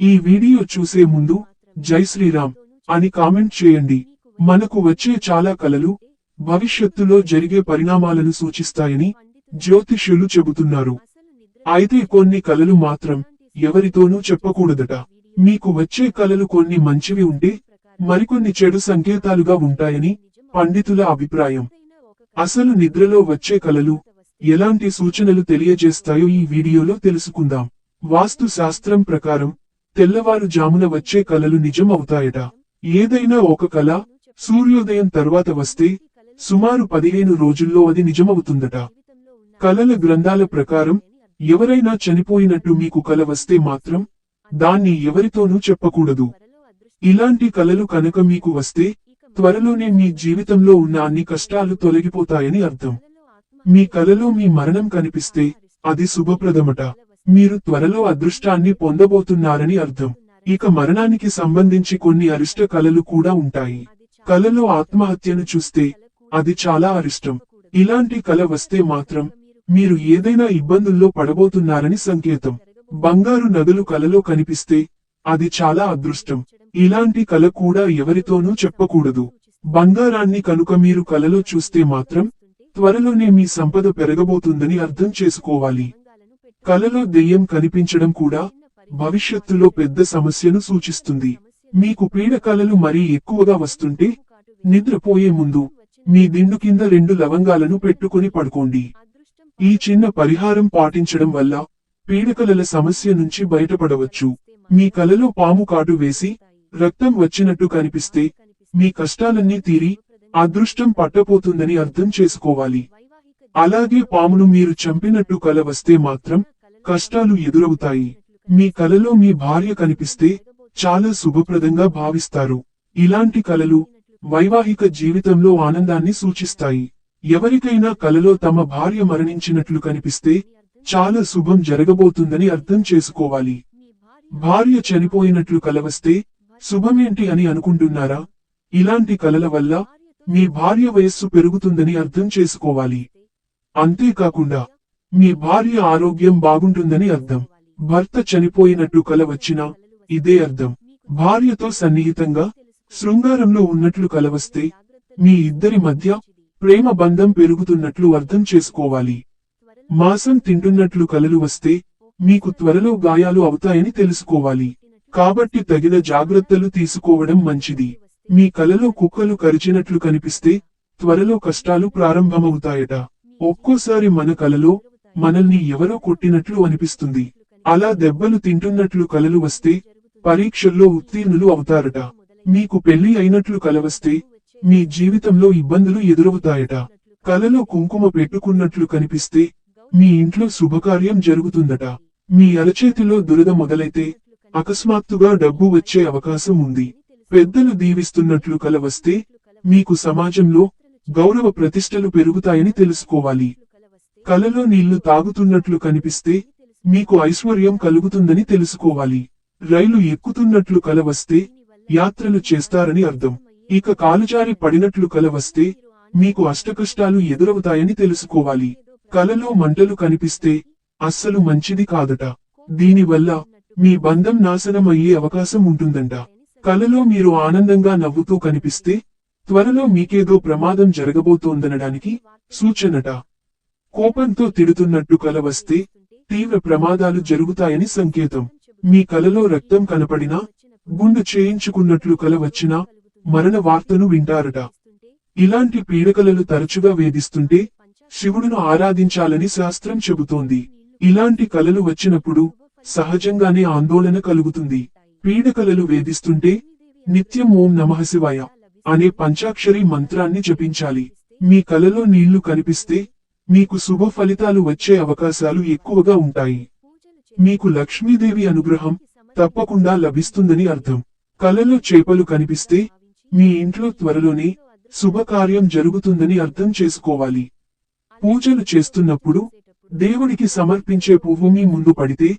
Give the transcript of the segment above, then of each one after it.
ఈ వీడియో చూసే ముందు జై శ్రీరామ్ అని కామెంట్ చేయండి. మనకు వచ్చే చాలా కలలు భవిష్యత్తులో జరిగే పరిణామాలను సూచిస్తాయని జ్యోతిష్యులు చెబుతున్నారు. అయితే కొన్ని కలలు మాత్రం ఎవరితోనూ చెప్పకూడదట. మీకు వచ్చే కలలు కొన్ని మంచివి ఉంటే మరికొన్ని చెడు సంకేతాలుగా ఉంటాయని పండితుల అభిప్రాయం. అసలు నిద్రలో వచ్చే కలలు ఎలాంటి సూచనలు తెలియజేస్తాయో ఈ వీడియోలో తెలుసుకుందాం. వాస్తు శాస్త్రం ప్రకారం తెల్లవారుజామున వచ్చే కలలు నిజం అవుతాయట ఏదైనా ఒక కల సూర్యోదయం తర్వాత వస్తే సుమారు పదిహేను రోజుల్లో అది నిజమవుతుందట. కలల గ్రంథాల ప్రకారం ఎవరైనా చనిపోయినట్టు మీకు కల వస్తే మాత్రం దాన్ని ఎవరితోనూ చెప్పకూడదు. ఇలాంటి కలలు కనుక మీకు వస్తే త్వరలోనే మీ జీవితంలో ఉన్న అన్ని కష్టాలు తొలగిపోతాయని అర్థం. మీ కలలో మీ మరణం కనిపిస్తే అది శుభప్రదమట. మీరు త్వరలో అదృష్టాన్ని పొందబోతున్నారని అర్థం. ఇక మరణానికి సంబంధించి కొన్ని అరిష్ట కలలు కూడా ఉంటాయి. కలలో ఆత్మహత్యను చూస్తే అది చాలా అరిష్టం. ఇలాంటి కల వస్తే మాత్రం మీరు ఏదైనా ఇబ్బందుల్లో పడబోతున్నారని సంకేతం. బంగారు నగలు కలలో కనిపిస్తే అది చాలా అదృష్టం. ఇలాంటి కల కూడా ఎవరితోనూ చెప్పకూడదు. బంగారాన్ని కనుక మీరు కలలో చూస్తే మాత్రం త్వరలోనే మీ సంపద పెరగబోతుందని అర్థం చేసుకోవాలి. కలలో దెయ్యం కనిపించడం కూడా భవిష్యత్తులో పెద్ద సమస్యను సూచిస్తుంది. మీకు పీడ కలలు మరీ ఎక్కువగా వస్తుంటే నిద్రపోయే ముందు మీ దిండు కింద రెండు లవంగాలను పెట్టుకుని పడుకోండి. ఈ చిన్న పరిహారం పాటించడం వల్ల పీడకలల సమస్య నుంచి బయటపడవచ్చు. మీ కలలో పాము కాటు వేసి రక్తం వచ్చినట్టు కనిపిస్తే మీ కష్టాలన్నీ తీరి అదృష్టం పట్టపోతుందని అర్థం చేసుకోవాలి. అలాగే పామును మీరు చంపినట్టు కల వస్తే మాత్రం కష్టాలు ఎదురవుతాయి. మీ కలలో మీ భార్య కనిపిస్తే చాలా శుభప్రదంగా భావిస్తారు. ఇలాంటి కలలు వైవాహిక జీవితంలో ఆనందాన్ని సూచిస్తాయి. ఎవరికైనా కలలో తమ భార్య మరణించినట్లు కనిపిస్తే చాలా శుభం జరగబోతుందని అర్థం చేసుకోవాలి. భార్య చనిపోయినట్లు కలవస్తే శుభమేంటి అని అనుకుంటున్నారా? ఇలాంటి కలల వల్ల మీ భార్య వయస్సు పెరుగుతుందని అర్థం చేసుకోవాలి. అంతేకాకుండా మీ భార్య ఆరోగ్యం బాగుంటుందని అర్థం. భర్త చనిపోయినట్టు కల వచ్చినా ఇదే అర్థం. భార్యతో సన్నిహితంగా శృంగారంలో ఉన్నట్లు కలవస్తే మీ ఇద్దరి మధ్య ప్రేమ బంధం పెరుగుతున్నట్లు అర్థం చేసుకోవాలి. మాసం తింటున్నట్లు కలలు వస్తే మీకు త్వరలో గాయాలు అవుతాయని తెలుసుకోవాలి. కాబట్టి తగిన జాగ్రత్తలు తీసుకోవడం మంచిది. మీ కలలో కుక్కలు కరిచినట్లు కనిపిస్తే త్వరలో కష్టాలు ప్రారంభమవుతాయట. ఒక్కోసారి మన కలలో మనల్ని ఎవరో కొట్టినట్లు అనిపిస్తుంది. అలా దెబ్బలు తింటున్నట్లు కలలు వస్తే పరీక్షల్లో ఉత్తీర్ణులు అవుతారట. మీకు పెళ్ళి అయినట్లు కలవస్తే మీ జీవితంలో ఇబ్బందులు ఎదురవుతాయట. కలలో కుంకుమ పెట్టుకున్నట్లు కనిపిస్తే మీ ఇంట్లో శుభకార్యం జరుగుతుందట. మీ అరచేతిలో దురద మొదలైతే అకస్మాత్తుగా డబ్బు వచ్చే అవకాశం ఉంది. పెద్దలు దీవిస్తున్నట్లు కల వస్తే మీకు సమాజంలో గౌరవ ప్రతిష్టలు పెరుగుతాయని తెలుసుకోవాలి. కలలో నీళ్ళు తాగుతున్నట్లు కనిపిస్తే మీకు ఐశ్వర్యం కలుగుతుందని తెలుసుకోవాలి. రైలు ఎక్కుతున్నట్లు కల వస్తే యాత్రలు చేస్తారని అర్థం. ఇక కాలుజారి పడినట్లు కల వస్తే మీకు అష్టకష్టాలు ఎదురవుతాయని తెలుసుకోవాలి. కలలో మంటలు కనిపిస్తే అస్సలు మంచిది కాదట. దీనివల్ల మీ బంధం నాశనం అయ్యే అవకాశం ఉంటుందంట. కలలో మీరు ఆనందంగా నవ్వుతూ కనిపిస్తే త్వరలో మీకేదో ప్రమాదం జరగబోతోందనడానికి సూచనట. కోపంతో తిడుతున్నట్టు కల వస్తే తీవ్ర ప్రమాదాలు జరుగుతాయని సంకేతం. మీ కలలో రక్తం కనపడినా గుండు చేయించుకున్నట్లు కల వచ్చినా మరణ వార్తను వింటారట. ఇలాంటి పీడకలలు తరచుగా వేధిస్తుంటే శివుడును ఆరాధించాలని శాస్త్రం చెబుతోంది. ఇలాంటి కలలు వచ్చినప్పుడు సహజంగానే ఆందోళన కలుగుతుంది. పీడకలలు వేధిస్తుంటే నిత్యం ఓం నమః శివాయ అనే పంచాక్షరి మంత్రాన్ని జపించాలి. మీ కలలో నీళ్ళు కనిపిస్తే మీకు శుభ ఫలితాలు వచ్చే అవకాశాలు ఎక్కువగా ఉంటాయి. మీకు లక్ష్మీదేవి అనుగ్రహం తప్పకుండా లభిస్తుందని అర్థం. కలలో చేపలు కనిపిస్తే మీ ఇంట్లో త్వరలోనే శుభకార్యం జరుగుతుందని అర్థం చేసుకోవాలి. పూజలు చేస్తున్నప్పుడు దేవుడికి సమర్పించే పువ్వు మీ ముందు పడితే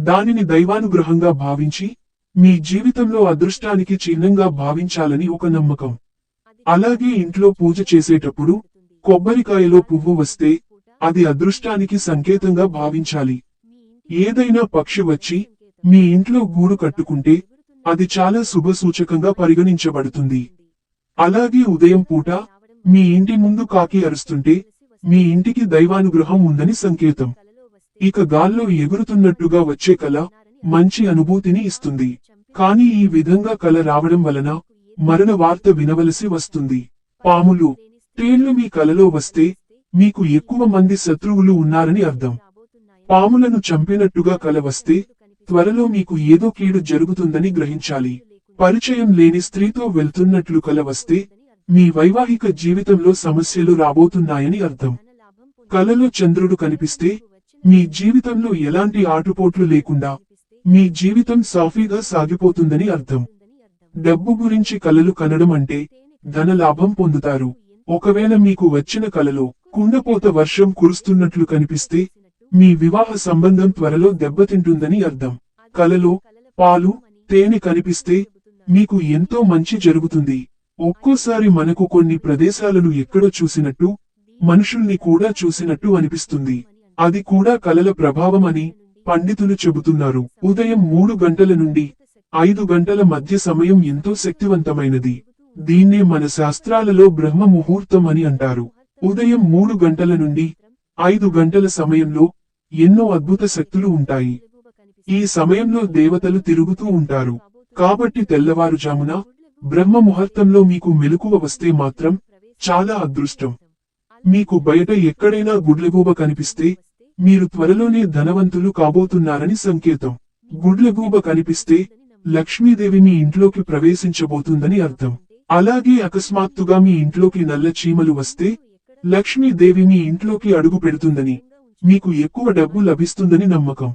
దానిని దైవానుగ్రహంగా భావించి మీ జీవితంలో అదృష్టానికి చిహ్నంగా భావించాలని ఒక నమ్మకం. అలాగే ఇంట్లో పూజ చేసేటప్పుడు కొబ్బరికాయలో పువ్వు వస్తే అది అదృష్టానికి సంకేతంగా భావించాలి. ఏదైనా పక్షి వచ్చి మీ ఇంట్లో గూడు కట్టుకుంటే అది చాలా శుభ సూచకంగా పరిగణించబడుతుంది. అలాగే ఉదయం పూట మీ ఇంటి ముందు కాకి అరుస్తుంటే మీ ఇంటికి దైవానుగ్రహం ఉందని సంకేతం. ఇక గాల్లో ఎగురుతున్నట్టుగా వచ్చే కల మంచి అనుభూతిని ఇస్తుంది. కానీ ఈ విధంగా కళ రావడం వలన మరణ వార్త వినవలసి వస్తుంది. పాములు తేళ్ళు మీ కలలో వస్తే మీకు ఎక్కువ మంది శత్రువులు ఉన్నారని అర్థం. పాములను చంపినట్టుగా కల వస్తే త్వరలో మీకు ఏదో కీడు జరుగుతుందని గ్రహించాలి. పరిచయం లేని స్త్రీతో వెళ్తున్నట్లు కల వస్తే మీ వైవాహిక జీవితంలో సమస్యలు రాబోతున్నాయని అర్థం. కలలో చంద్రుడు కనిపిస్తే మీ జీవితంలో ఎలాంటి ఆటుపోట్లు లేకుండా మీ జీవితం సాఫీగా సాగిపోతుందని అర్థం. డబ్బు గురించి కలలు కనడం అంటే ధన లాభం పొందుతారు. ఒకవేళ మీకు వచ్చిన కలలో కుండపోత వర్షం కురుస్తున్నట్లు కనిపిస్తే మీ వివాహ సంబంధం త్వరలో దెబ్బతింటుందని అర్థం. కలలో పాలు తేనె కనిపిస్తే మీకు ఎంతో మంచి జరుగుతుంది. ఒక్కోసారి మనకు కొన్ని ప్రదేశాలను ఎక్కడో చూసినట్టు మనుషుల్ని కూడా చూసినట్టు అనిపిస్తుంది. అది కూడా కలల ప్రభావం అని పండితులు చెబుతున్నారు. ఉదయం మూడు గంటల నుండి ఐదు గంటల మధ్య సమయం ఎంతో శక్తివంతమైనది. దీన్నే మన శాస్త్రాలలో బ్రహ్మ ముహూర్తం అని అంటారు. ఉదయం మూడు గంటల నుండి ఐదు గంటల సమయంలో ఎన్నో అద్భుత శక్తులు ఉంటాయి. ఈ సమయంలో దేవతలు తిరుగుతూ ఉంటారు. కాబట్టి తెల్లవారుజామున బ్రహ్మ ముహూర్తంలో మీకు మెలకువ వస్తే మాత్రం చాలా అదృష్టం. మీకు బయట ఎక్కడైనా గుడ్లగూబ కనిపిస్తే మీరు త్వరలోనే ధనవంతులు కాబోతున్నారని సంకేతం. గుడ్లగూబ కనిపిస్తే లక్ష్మీదేవి మీ ఇంట్లోకి ప్రవేశించబోతుందని అర్థం. అలాగే అకస్మాత్తుగా మీ ఇంట్లోకి నల్ల చీమలు వస్తే లక్ష్మీదేవి మీ ఇంట్లోకి అడుగు పెడుతుందని మీకు ఎక్కువ డబ్బు లభిస్తుందని నమ్మకం.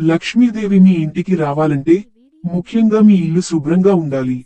లక్ష్మీదేవి మీ ఇంటికి రావాలంటే ముఖ్యంగా మీ ఇల్లు శుభ్రంగా ఉండాలి.